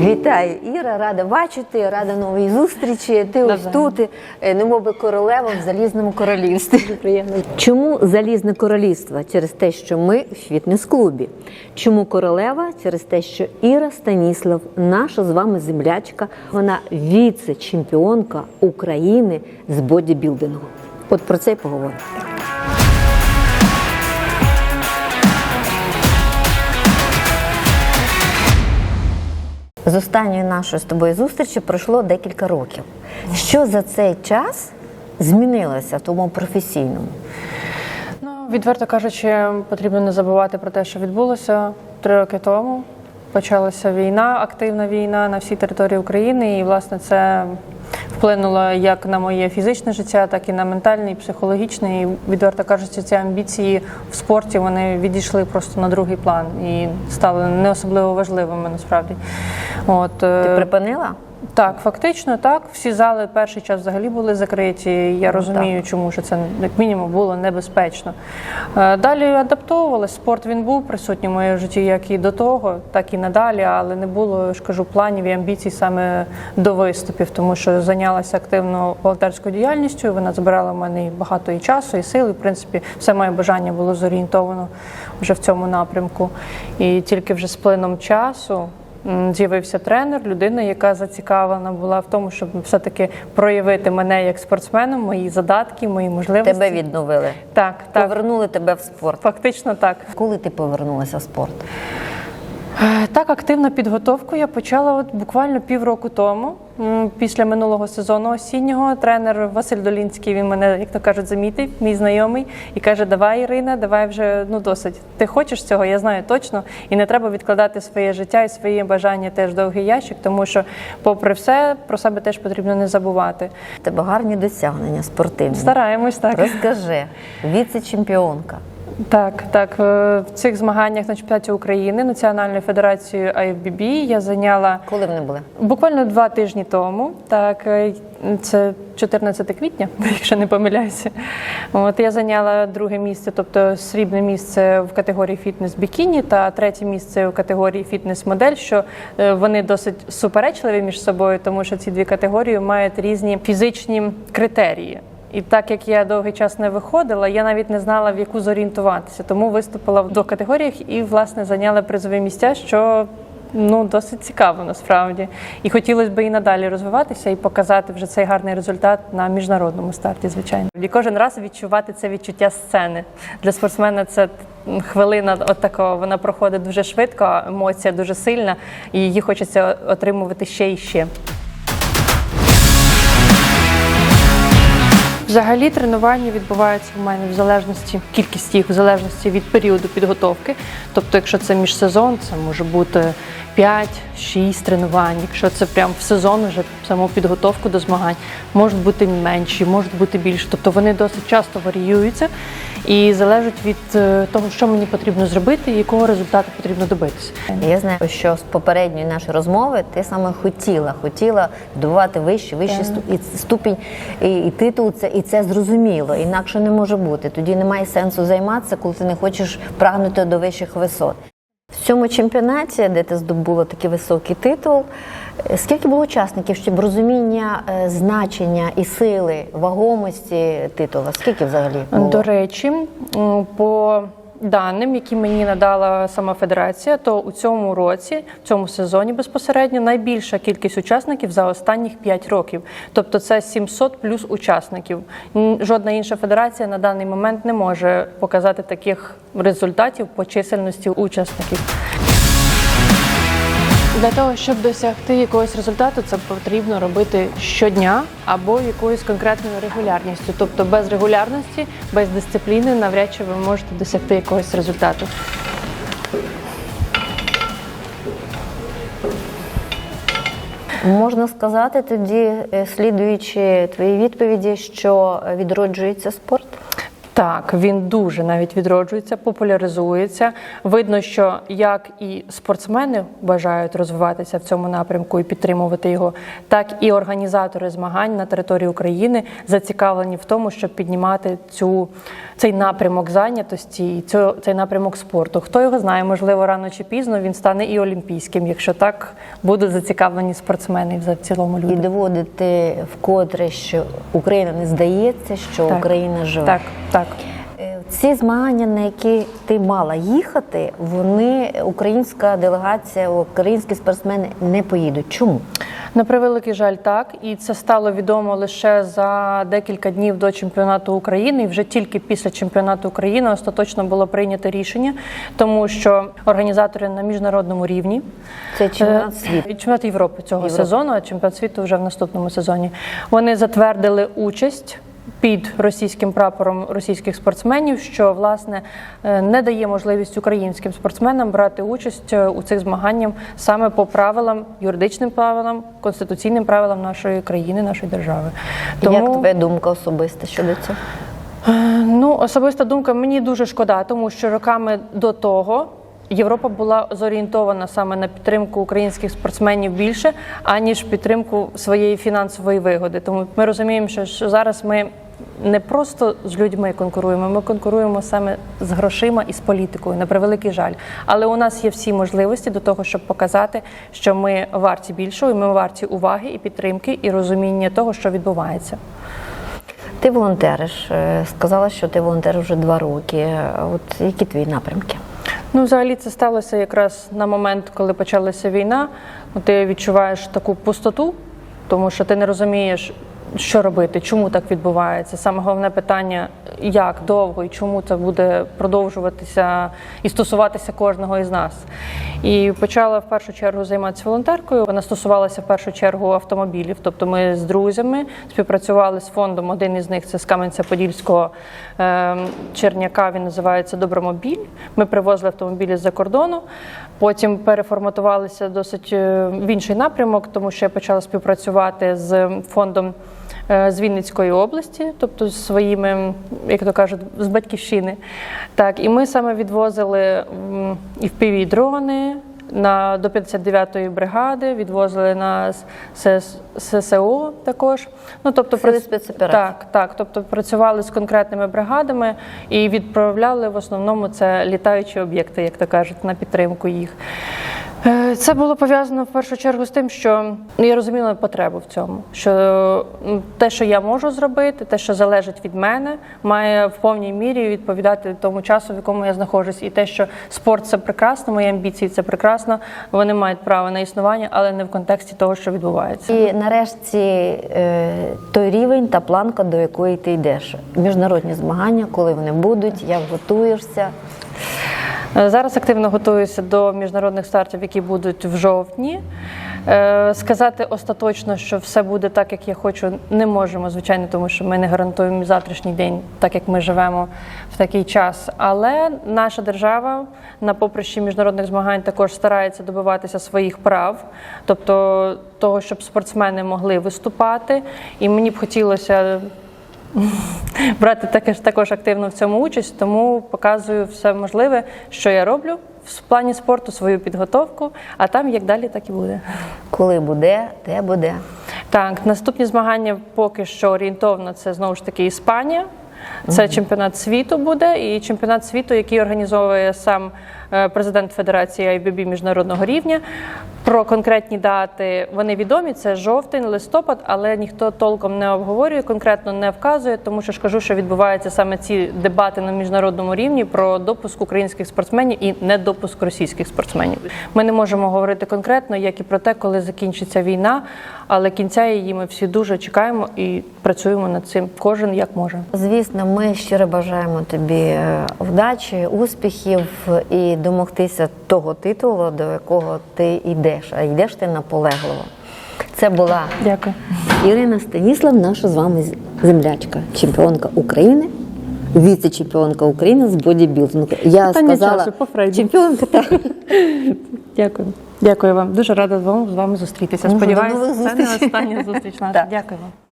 Вітаю, Іра, рада бачити, рада новій зустрічі. Ти ось тут, е, немов би королева в залізному королівстві. Приємно. Чому залізне королівство? Через те, що ми в фітнес-клубі. Чому королева? Через те, що Іра Станіслав, наша з вами землячка, вона віце-чемпіонка України з бодібілдингу. От про це й поговоримо. З останньої нашої з тобою зустрічі пройшло декілька років. Що за цей час змінилося в тому професійному? Ну, відверто кажучи, потрібно не забувати про те, що відбулося три роки тому. Почалася війна, активна війна на всій території України, і власне це вплинуло як на моє фізичне життя, так і на ментальне, і психологічне. І відверто кажучи, ці амбіції в спорті вони відійшли просто на другий план і стали не особливо важливими насправді. От Ти е, припинила? Так, фактично так. Всі зали перший час взагалі були закриті. Я розумію, чому що це як мінімум було небезпечно. Е, Далі адаптовувалась. Спорт він був присутній в моєму житті, як і до того, так і надалі, але не було я ж кажу планів і амбіцій саме до виступів, тому що зайнялася активно волонтерською діяльністю. Вона забирала в мене і багато і часу, і сил. І, в принципі, все моє бажання було зорієнтовано вже в цьому напрямку. І тільки вже з плином часу. З'явився тренер, людина, яка зацікавлена була в тому, щоб все-таки проявити мене як спортсмена, мої задатки, мої можливості. Тебе відновили. Так, так. Повернули тебе в спорт. Фактично так. Коли ти повернулася в спорт? Е, Так, активну підготовку я почала от буквально півроку тому. Після минулого сезону осіннього тренер Василь Долінський він мене, як то кажуть, замітив, мій знайомий, і каже: Давай, Ірина, давай вже ну досить. Ти хочеш цього, я знаю точно, і не треба відкладати своє життя і свої бажання теж довгий ящик, тому що, попри все, про себе теж потрібно не забувати. Тебе гарні досягнення спортивні. Стараємось так. Розкажи, віце-чемпіонка. Так, так. В цих змаганнях на чемпіонаті України Національною федерацією IFBB я зайняла Коли вони були? Буквально два тижні тому, так е, це 14 квітня, якщо не помиляюся. От я зайняла друге місце, тобто срібне місце в категорії фітнес бікіні та третє місце в категорії фітнес-модель. Що е, вони досить суперечливі між собою, тому що ці дві категорії мають різні фізичні критерії. І так як я довгий час не виходила, я навіть не знала в яку зорієнтуватися. Тому виступила в двох категоріях і власне зайняла призові місця, що ну досить цікаво насправді. І хотілося б і надалі розвиватися і показати вже цей гарний результат на міжнародному старті, звичайно. І кожен раз відчувати це відчуття сцени. Для спортсмена це хвилина от такого, вона проходить дуже швидко, емоція дуже сильна, і її хочеться отримувати ще і ще. Взагалі тренування відбуваються в мене в залежності, кількість їх в залежності від періоду підготовки. Тобто, якщо це міжсезон, це може бути 5-6 тренувань. Якщо це прям в сезон, вже саму підготовку до змагань, можуть бути менші, можуть бути більші. Тобто вони досить часто варіюються і залежать від е, того, що мені потрібно зробити і якого результату потрібно добитися. Я знаю, що з попередньої нашої розмови ти саме хотіла, хотіла здобувати вищий, вищий і ступінь і, і титул. Це і це зрозуміло. Інакше не може бути. Тоді немає сенсу займатися, коли ти не хочеш прагнути до вищих висот. В цьому чемпіонаті, де ти здобула такий високий титул, е, скільки було учасників, щоб розуміння е, значення і сили, вагомості титула? Скільки взагалі було? До речі, по даним, які мені надала сама федерація, то у цьому році, в цьому сезоні безпосередньо найбільша кількість учасників за останніх 5 років. Тобто це 700 плюс учасників. Жодна інша федерація на даний момент не може показати таких результатів по чисельності учасників. Для того, щоб досягти якогось результату, це потрібно робити щодня або якоюсь конкретною регулярністю. Тобто без регулярності, без дисципліни навряд чи ви можете досягти якогось результату. Можна сказати тоді, е, слідуючи твоїй відповіді, що відроджується спорт. Так, він дуже навіть відроджується, популяризується. Видно, що як і спортсмени бажають розвиватися в цьому напрямку і підтримувати його, так і організатори змагань на території України зацікавлені в тому, щоб піднімати цю цей напрямок зайнятості і цю, цей напрямок спорту. Хто його знає, можливо, рано чи пізно він стане і олімпійським, якщо так будуть зацікавлені спортсмени в цілому І доводити вкотре, що Україна не здається, що Так. Україна живе. Так, так. Ці змагання, на які ти мала їхати, вони українська делегація, українські спортсмени не поїдуть. Чому? На превеликий жаль, так і це стало відомо лише за декілька днів до чемпіонату України. І вже тільки після чемпіонату України остаточно було прийнято рішення, тому що організатори на міжнародному рівні Це чемпіонат Е, світу. Чемпіонат Європи цього Європи. сезону, а чемпіонат світу вже в наступному сезоні. Вони затвердили участь. Під російським прапором російських спортсменів, що власне е, не дає можливість українським спортсменам брати участь е, у цих змаганнях саме по правилам, юридичним правилам, конституційним правилам нашої країни, нашої держави. Як твоя думка особиста щодо цього? Ну, особиста думка, мені дуже шкода, тому що роками до того Європа була зорієнтована саме на підтримку українських спортсменів більше, аніж підтримку своєї фінансової вигоди. Тому ми розуміємо, що, зараз ми не просто з людьми конкуруємо, ми конкуруємо саме з грошима і з політикою, на превеликий жаль. Але у нас є всі можливості до того, щоб показати, що ми варті більшого, і ми варті уваги і підтримки, і розуміння того, що відбувається. Ти волонтериш. е, Сказала, що ти волонтериш вже два роки. От які твої напрямки? Ну, взагалі, це сталося якраз на момент, коли почалася війна. Ти відчуваєш таку пустоту, тому що ти не розумієш, що робити, чому так відбувається. Саме головне питання, як довго і чому це буде продовжуватися і стосуватися кожного із нас. І почала в першу чергу займатися волонтеркою. Вона стосувалася в першу чергу автомобілів. Тобто ми з друзями співпрацювали з фондом. Один із них це з Кам'янця-Подільського е, Черняка. Він називається Добромобіль. Ми привозили автомобілі з-за кордону. Потім переформатувалися досить е, в інший напрямок, тому що я почала співпрацювати з фондом з Вінницької області, тобто з своїми, як то кажуть, з батьківщини. Так, і ми саме відвозили і впіві дрони. На до 59-ї бригади відвозили на СС, ССО також. Ну тобто Сили Так, так. Тобто працювали з конкретними бригадами і відправляли в основному це літаючі об'єкти, як то кажуть, на підтримку їх. Е, Це було пов'язано в першу чергу з тим, що я розуміла потребу в цьому. Що те, що я можу зробити, те, що залежить від мене, має в повній мірі відповідати тому часу, в якому я знаходжусь. І те, що спорт це прекрасно, мої амбіції це прекрасно. Вони мають право на існування, але не в контексті того, що відбувається. І нарешті е, той рівень та планка, до якої ти йдеш. Міжнародні змагання, коли вони будуть, як готуєшся. Е, Зараз активно готуюся до міжнародних стартів, які будуть в жовтні. Е, Сказати остаточно, що все буде так, як я хочу, не можемо, звичайно, тому що ми не гарантуємо завтрашній день, так як ми живемо в такий час. Але наша держава на поприщі міжнародних змагань також старається добиватися своїх прав, тобто того, щоб спортсмени могли виступати. І мені б хотілося брати також, також активно в цьому участь, тому показую все можливе, що я роблю в плані спорту, свою підготовку, а там як далі, так і буде. Коли буде, де буде. Так, наступні змагання поки що орієнтовно це знову ж таки Іспанія. Це чемпіонат світу буде, і чемпіонат світу, який організовує сам президент Федерації IBB міжнародного рівня. Про конкретні дати вони відомі. Це жовтень, листопад, але ніхто толком не обговорює, конкретно не вказує, тому що ж кажу, що відбуваються саме ці дебати на міжнародному рівні про допуск українських спортсменів і недопуск російських спортсменів. Ми не можемо говорити конкретно, як і про те, коли закінчиться війна, але кінця її ми всі дуже чекаємо і працюємо над цим. Кожен як може. Звісно, ми щиро бажаємо тобі е, вдачі, успіхів і домогтися того титулу, до якого ти йдеш. А йдеш ти наполегливо. Це була Дякую. Ірина Станіслав, наша з вами землячка, чемпіонка України, віце-чемпіонка України з бодібілдингу. Я Питання сказала часу, по чемпіонка. Так. Дякую. Дякую вам. Дуже рада з вами зустрітися. Сподіваюся, це не остання зустріч наша. Дякую вам.